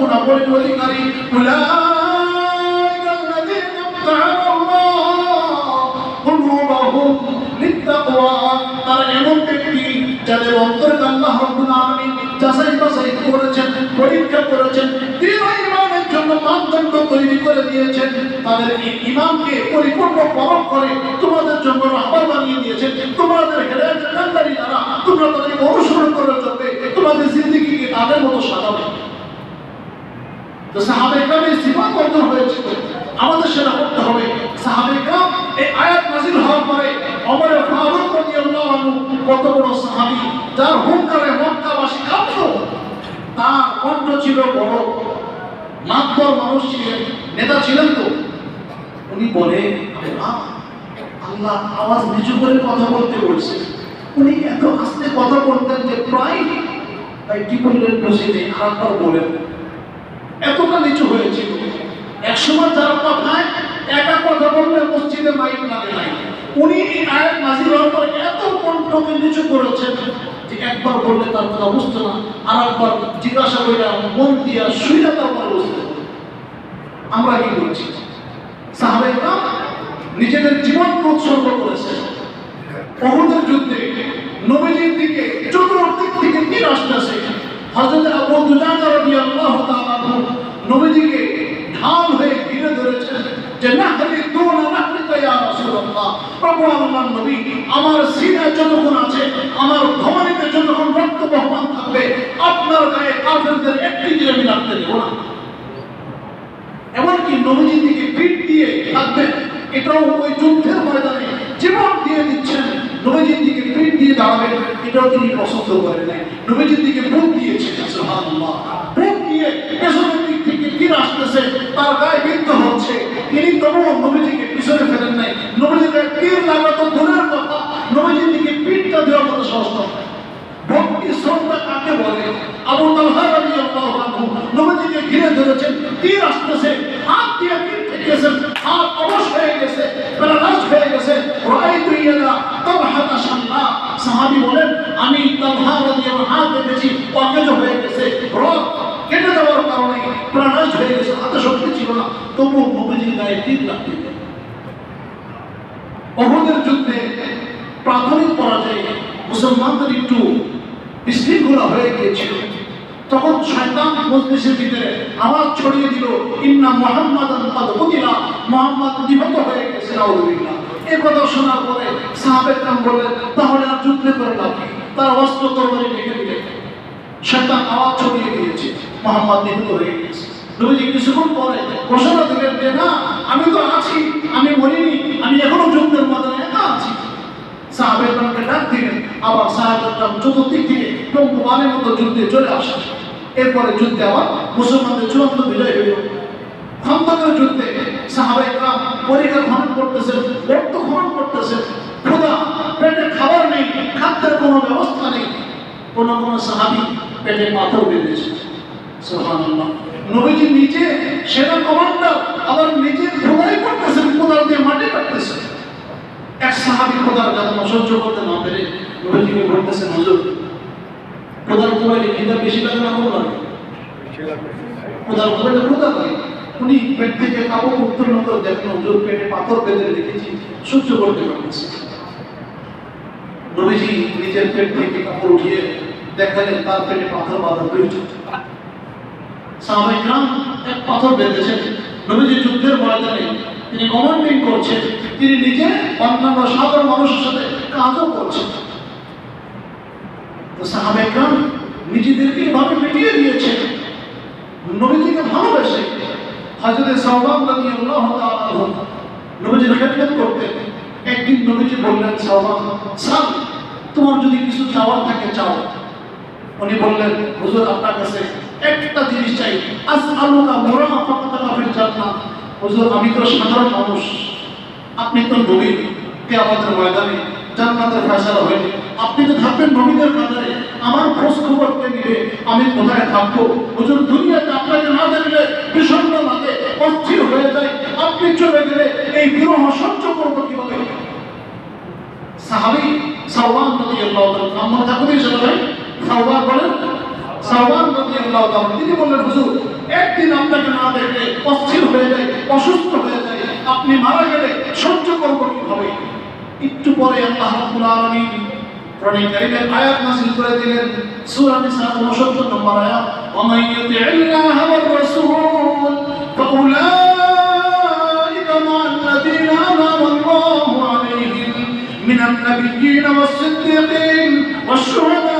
গুণাবলীর অধিকারী। তারা এমন ব্যক্তি যাদের অন্তরে আল্লাহ রাব্বুল আলামিন যাচাই বাছাই করেছেন, পরীক্ষা করেছেন ও ইমানের জন্য মানদণ্ড তৈরি করে দিয়েছেন। তাদের এই ইমানকে পরিপূর্ণ পরখ করে তোমাদের জন্য রাহবার বানিয়ে দিয়েছেন তোমাদের হেদায়েত কান্দারি দ্বারা তোমরা তাদেরকে অনুসরণ করে চলবে তোমাদের জিন্দেগিকে তাদের মতো সাজাবে তো সাহাবে কামের সিফাত অর্জন হয়েছে? আমাদের সেটা করতে হবে। সাহাবে কাম এই আয়াত নাজিল হওয়ার পরে অমর ফারুক রাদিয়াল্লাহু আনহু, কত বড় সাহাবী, যার হুঙ্কারে মক্কাবাসী কাঁপতো তার কণ্ঠ ছিল বড়। মাতবর মানুষ ছিলেন, নেতা ছিলেন তো। উনি বলে আল্লাহ আওয়াজ নিচু করে কথা বলতে বলছে। উনি এত আস্তে কথা বলতেন যে প্রায় তাই কি বললেন বসে নেই আরেকবার বলেন। এতটা নিচু হয়েছিল একসময় যারা কথায় একা কথা বললে মসজিদে মাইক লাগে নাই। উনি এই আয়াত নাজির হওয়ার পরে এত কণ্ঠকে নিচু করেছেন যে একবার বললে তার কথা বুঝতো না। আর একবার জিজ্ঞাসা করে মন দিয়া শুইলা তারপর বুঝতে আমরা কি করছি? সাহাবেকরা নিজেদের জীবনকে উৎসর্গ করেছে অহুদের যুদ্ধে নবীজির দিকে চতুর্দিক থেকে তীর আসতেছে। হযরত আবু দুজানা রাদিয়াল্লাহু তাআলা আনহু নবীজিকে ঢাল হয়ে ঘিরে ধরেছেন যে নাহরি দুন নাহরিকা ইয়া রাসূলুল্লাহ আমার সিনায় যতক্ষণ আছে, আমার ধমনীতে যতক্ষণ রক্ত বহমান থাকবে, আপনার গায়ে কাফেরদের একটি তীর আমি লাগতে দেব না। এমনকি নবীজির দিকে পিঠ দিয়ে থাকবেন, এটাও ওই যুদ্ধের ময়দানে জীবন দিয়ে দিচ্ছেন। নবীজির দিকে পিঠ দিয়ে দাঁড়াবেন, এটাও তিনি পছন্দ করেন নাই। নবীজির দিকে বুক দিয়েছেন, সুবহানাল্লাহ। দিয়ে পেছনের দিক থেকে তীর আসতেছে, তার গায়ে বিদ্ধ হচ্ছে। তিনি তবুও নবীজিকে পিছনে ফেলেন নাই। গায়ে তীর লাগাতো দূরের কথা? নবীজির দিকে পিঠটা দেওয়ার মতো কাকে বলে? আবু তালহা রাদিয়াল্লাহু আনহু নবীজিকে ঘিরে ধরেছেন, তীর আসতেছে হাত দিয়ে তীর ঠেকেছেন হাত অবশ হয়ে গেছে প্যারালাইজ হয়ে গেছে রাআইতু ইয়াদা তালহাতা শান্না সাহাবী বলেন আমি তালহা রাদিয়াল্লাহু হাত দেখেছি অকেজ হয়ে গেছে রক কেটে দেওয়ার কারণে প্যারালাইজ হয়ে গেছে হাতে শক্তি ছিল না তবু নবীজির গায়ে তীর লাগতে অহুদের যুদ্ধে প্রাথমিক পরাজয়ে মুসলমানদের একটু বিশৃঙ্খলা হয়ে গিয়েছিল। তখন শয়তান মজলিসের ভিতরে আওয়াজ ছড়িয়ে দিল, ইন্না মোহাম্মদ কুতিলা মোহাম্মদ নিহত হয়ে গেছে, নাউজুবিল্লাহ। এই কথা শোনার পরে সাহাবের কাম বললেন, তাহলে আর যুদ্ধ করে লাভ তার অস্ত্র তরবারি রেখে দিলেন শয়তান আওয়াজ ছড়িয়ে দিয়েছে, মোহাম্মদ নিহত হয়ে গেছে। নবীজি কিছুক্ষণ পরে ঘোষণা দিলেন যে, না, আমি তো আছি। আমি মরিনি, আমি এখনও যুদ্ধের ময়দানে একা আছি। সাহাবের ডাক দিলেন, আবার চতুর্দিক থেকে মতো যুদ্ধে চলে আসে। এরপরে যুদ্ধে আবার মুসলমানদের চূড়ান্ত বিজয় হইল। খন্দকের যুদ্ধে খনন রক্ত খনন ক্ষুধা পেটে খাবার নেই, খাদ্যের কোনো ব্যবস্থা নেই। কোন কোন সাহাবি পেটে পাথর বেঁধেছে। নবীজি নিজে সেনা কমান্ডার, আবার নিজে খোদাই করতেছেন কাটতেছেন এক সাহাবি খোদার যাতনা সহ্য করতে না পেরে নবীজিকে বলতেছেন হুজুর, খোদার কোবাইলে খিদা বেশি লাগে না কম লাগে খোদার কোবাইলে খোদা লাগে উনি পেট থেকে কাপড় উত্তোলন করে দেখেন হুজুর, পেটে পাথর বেঁধে রেখেছি, সহ্য করতে পারতেছে নবীজি নিজের পেট থেকে কাপড় উঠিয়ে দেখালেন, তার পেটে পাথর বাঁধা হয়েছে। সাহাবাইকরাম এক পাথর বেঁধেছেন। নবীজি যুদ্ধের ময়দানে তিনি কমান্ডিং করছেন। তিনি নিজে অন্যান্য সাধারণ মানুষের সাথে কাজও করছেন। তো সাহাবাইকরাম নিজেদেরকে এভাবে মিটিয়ে নবীজিকে ভালোবেসে তাআলা আনহু নবীজির করতেন একদিন নবীজি বললেন সাল তোমার যদি কিছু চাওয়ার থাকে চাও। উনি বললেন, হুজুর, আপনার কাছে একটা জিনিস চাই। আজ আলুকা মোরা জান্নাত হুজুর, আমি তো সাধারণ মানুষ। আপনি তো নবী কে ময়দানে জান্নাতের ফয়সালা হয়নি আপনি তো থাকবেন নবীদের কাতারে আমার খোঁজ খবর নিবে? আমি কোথায় থাকব? হুজুর, দুনিয়াতে আপনাকে না দেখলে বিষণ্ণ লাগে, অস্থির হয়ে যায়, আপনি চলে গেলে এই বিরহ সহ্য করব কীভাবে? সাহাবি সাওয়ান রাদিয়াল্লাহু তাআলা নাম মনে থাকবে সেটা সাওয়ান বলেন সালমান রাদিয়াল্লাহু তাআলা, তিনি বললেন, হুজুর, একদিন আপনাকে না দেখলে অস্থির হয়ে যায় অসুস্থ হয়ে যায় আপনি মারা গেলে সহ্য করব কীভাবে? একটু পরে আল্লাহ রাব্বুল আলামিন কোরআনে কারীমের আয়াত নাযিল করে দিলেন, সূরা নিসা 69 নম্বর আয়াত ওয়া মান ইউতি'িল্লাহা ওয়ার রাসূল, ফাউলাইকা মা'আল্লাযীনা আন'আমা আল্লাহু আলাইহিম মিনান নাবিয়্যিন ওয়াস-সিদ্দীকিন ওয়াশ-শুহাদা'i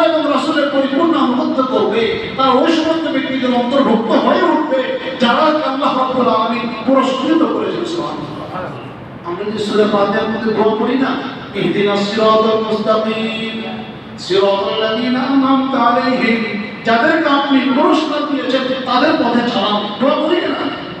আল্লাহ এবং রাসূলের পরিপূর্ণ করবে ওই সমস্ত ব্যক্তিদের অন্তর্ভুক্ত হয়ে উঠবে, যারা আল্লাহ পুরস্কৃত আমরা যে সূরা ফাতিহার মধ্যে করি না ইহদিনাস সিরাতাল মুস্তাকিম, সিরাতাল আন'আমতা আলাইহিম, যাদেরকে আপনি পুরস্কার দিয়েছেন, তাদের পথে চালান দোয়া করি না সিরাতাল লাযিনা আন'আমতা আলাইহিম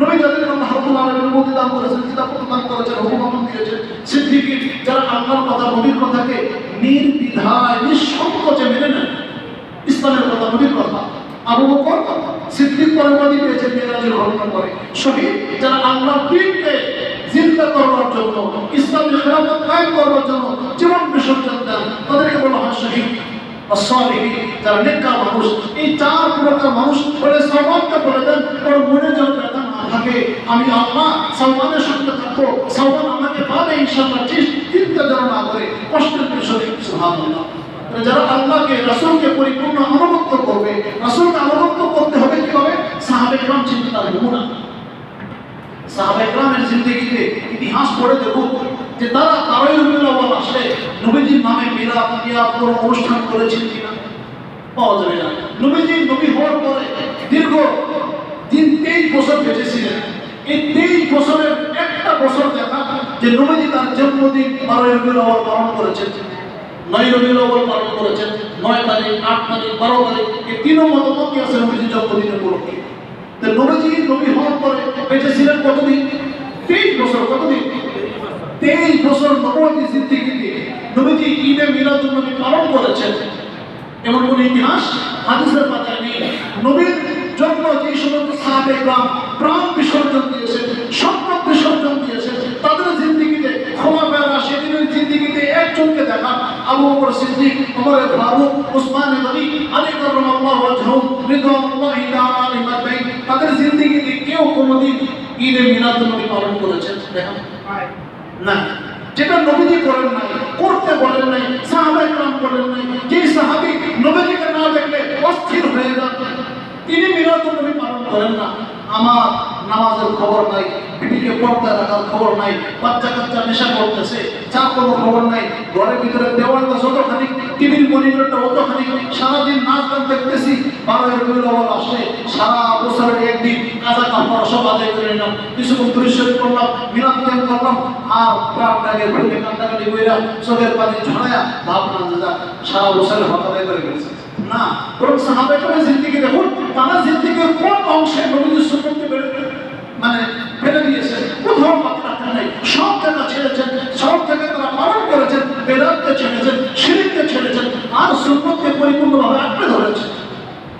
নবী যাদের আল্লাহ রাব্বুল আলামিনের মধ্যে দান করেছেন, কিতাব দান করেছেন দিয়েছেন যারা আল্লাহর কথা, নবীর কথাকে নির্দ্বিধায় নিঃসংকোচে মেনে নেন, ইসলামের কথা, নবীর কথা, আবু বকর সিদ্দিক পরমাদি পেয়েছেন মেরাজের ঘটনা করে। শহীদ যারা দিনকে জিন্দা করবার জন্য ইসলামের খেলাফত কায়েম করবার জন্য জীবন বিসর্জন দেন, তাদেরকে বলা হয় শহীদ। যারা নেককার মানুষ, এই চার প্রকার মানুষ বলে সালমানকে বলে দেন, ওর মনে যেন থাকে। আমি আল্লাহ সালমানের সঙ্গে থাকব। সালমান আমাকে পাবে ইনশাল্লাহ চিন্তা না করে কষ্টের পিছনে সুহান যারা আল্লাহকে, রাসুলকে পরিপূর্ণ করবে, রাসুলকে করতে হবে সাহাবে গ্রাম চিন্তা তার নমুনা সাহাবে গ্রামের জিন্দগিতে ইতিহাস পড়ে যে তারা তারাই আসলে নবীজির নামে মেলা মিয়া কোনো অনুষ্ঠান করেছেন কিনা? পাওয়া যাবে না। নবীজি নবী হওয়ার পরে দীর্ঘ দিন তেইশ বছর বেঁচেছিলেন। এই তেইশ বছরের একটা বছর দেখা যে নবীজি তার জন্মদিন বারোই রবিউল আউয়াল পালন করেছেন। নয় রবিউল আউয়াল পালন করেছেন। নয় তারিখ, আট তারিখ, বারো তারিখ, এই তিনও মতমতই আছে নবীজির জন্মদিনের উপলক্ষে। তো নবীজি নবী হওয়ার পরে বেঁচে ছিলেন কতদিন? তেইশ বছর, কতদিন? তেইশ বছর নবতী সিদ্দিকিতে নবীজি ঈদে মিলাদুল নবী পালন করেছেন। এমন কোন ইতিহাস হাদিসের পাতায় নেই। নবীর যে সমস্ত সাহাবে প্রাণ বিসর্জন দিয়েছেন সম্পদ বিসর্জন দিয়েছেন তাদের জিন্দিগিতে ক্ষমা পেয়ারা সেদিনের জিন্দিগিতে একজনকে দেখা, আবু বকর সিদ্দিক, ওমর ফারুক, উসমান গনি আলী কাররামাল্লাহু ওয়াজহু রিদওয়ানুল্লাহি তাআলা তাদের জিন্দিগিতে কেউ কোনোদিন ঈদে মিলাদুন নবী পালন করেছেন দেখা? না। যেটা নবীজি করেন নাই, করতে বলেন নাই সাহাবাই কালাম করেন নাই যে সাহাবি নবীজিকে না দেখলে অস্থির হয়ে যান তিনি মিলাদুন নবী পালন করেন না। আমার নামাজের খবর নাই, বিবিকে পর্দা রাখার খবর নাই, বাচ্চা কাচ্চা নেশা করতেছে চা কোনো খবর নাই, ঘরের ভিতরে দেওয়ালটা যতখানি, টিভির মনিটরটা অতখানি, সারাদিন নাচ গান দেখতেছি বারো রবিউল আওয়াল আসলে সারা বছরের একদিন কাজা কাপড় সব আদায় করে নিলাম, কিছুক্ষণ পরিশ্রম করলাম, মিলাদ ক্যাম্প করলাম, আর প্রাণটাকে ভেঙে কান্দাকাটি কইরা চোখের পানি ঝরায়া ভাবনা যে সারা বছরের হক আদায় করে গেছে না বরং সাহাবাইকারের জিন্দিগি দেখুন তারা জিন্দিগির কোন অংশে নবীজির সুন্নতকে মানে ফেলে দিয়েছেন কোথাও বাকি রাখেন নাই সব জায়গা ছেড়েছেন সব জায়গায় তারা পালন করেছেন বেদাতকে ছেড়েছেন শিরিককে ছেড়েছেন আর সুন্নতকে পরিপূর্ণভাবে আঁকড়ে ধরেছেন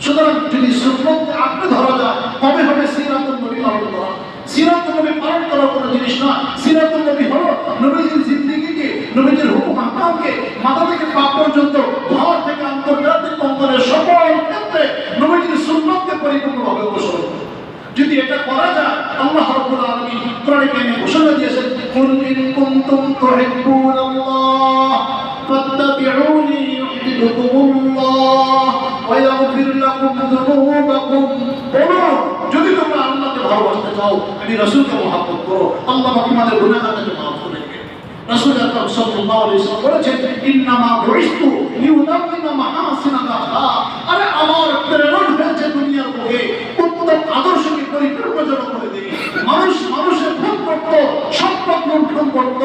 সুতরাং যদি সুন্নতকে আঁকড়ে ধরা যায় তবে হবে সিরাতুল নবী পালন করা সিরাতুল নবী পালন করার কোনো জিনিস না সিরাতুল নবী হলো নবীজির জিন্দিগিকে নবীজির হুকুম হাকামকে মাথা থেকে পা পর্যন্ত ঘর থেকে আন্তর্জাতিক অঙ্গনের সকল ক্ষেত্রে নবীজির সুন্নতকে পরিপূর্ণভাবে অনুসরণ করা। যদি এটা করা যায় আল্লাহ রাব্বুল আলামিন কোরআনে কারিমে ঘোষণা দিয়েছেন কুল ইন কুনতুম তুহিব্বুনাল্লাহ ফাত্তাবিউনি ইউহিব্বুকুমুল্লাহ ويغفر لكم ذنوبكم বলো যদি তোমরা আল্লাহকে ভালোবাসতে চাও আমি রাসূলকে মহব্বত করো আল্লাহ তোমাদের গুনাহটাকে মাফ করে দিবেন রাসূল আকরাম সাল্লাল্লাহু আলাইহি ওয়াসাল্লাম বলেছেন ইন্নামা বুইস্তু লিউদাম্মিনা মাহাসিনা আখলাক আরে আমার প্রেরণ হয়েছে দুনিয়ার বুকে উত্তম আদর্শকে সম্পদ লুণ্ঠন করত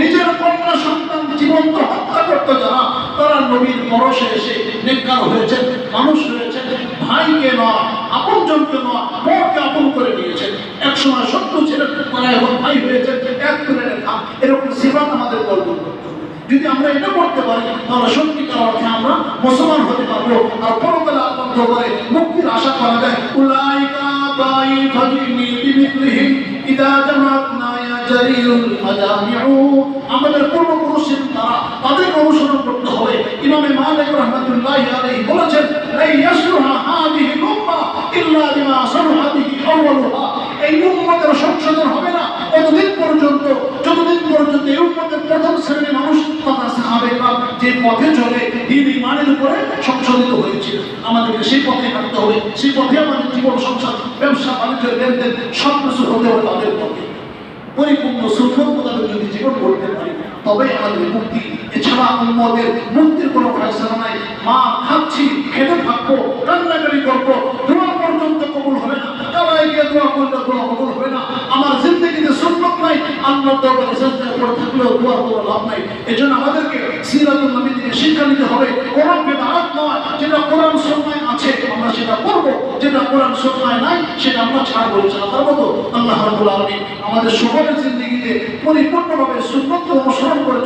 নিজের কন্যা সন্তান জীবন্ত হত্যা করত যারা, তারা নবীর পরশে এসে নেককার হয়েছেন মানুষ হয়েছেন ভাইকে নয়, আপনজনকে নয় পরকে আপন করে নিয়েছেন এক সময় শত্রু ছিলেন তারা এখন ভাই হয়েছেন এক করে রেখা এরকম সেবাত আমাদের অর্জন যদি আমরা এটা করতে পারি, তাহলে সত্যিকার অর্থে আমরা মুসলমান হতে পারব। আর পরকালে আবদ্ধ করে মুক্তির আশা করা যায়, উলাইকা তাইফাতুনি বিমিথলিহিম ইদা জামাতনা আমাদের পূর্বপুরুষের প্রথম শ্রেণির মানুষ তথা যে পথে চলে দিন ইমানের উপরে সংশোধিত হয়েছিল। আমাদেরকে সেই পথে হাঁটতে হবে। সেই পথে আমাদের জীবন, সংসার, ব্যবসা, বাণিজ্য, লেনদেন সব কিছু হতে হবে তাদের পথে পরিপূর্ণ যদি জীবন করতে পারি, তবে আমাদের মুক্তি। এছাড়া উম্মদের মুক্তির কোনো নাই। মা, খাচ্ছি, খেতে থাকব কান্নাকারি করব, দোয়া পর্যন্ত কবুল হবে না। কাবায় গিয়ে দোয়া দোয়া কবুল হবে না। আমার জিন্দগিতে এজন্য আমাদেরকে শিক্ষা নিতে হবে। যেটা আছে, আমরা সেটা করব। যেটা নাই, সেটা আমরা ছাড় বলছি না পারব তো আল্লাহ রাব্বুল আলামিন আমাদের সকলের জিন্দগিতে পরিপূর্ণভাবে সুন্নত অনুসরণ করে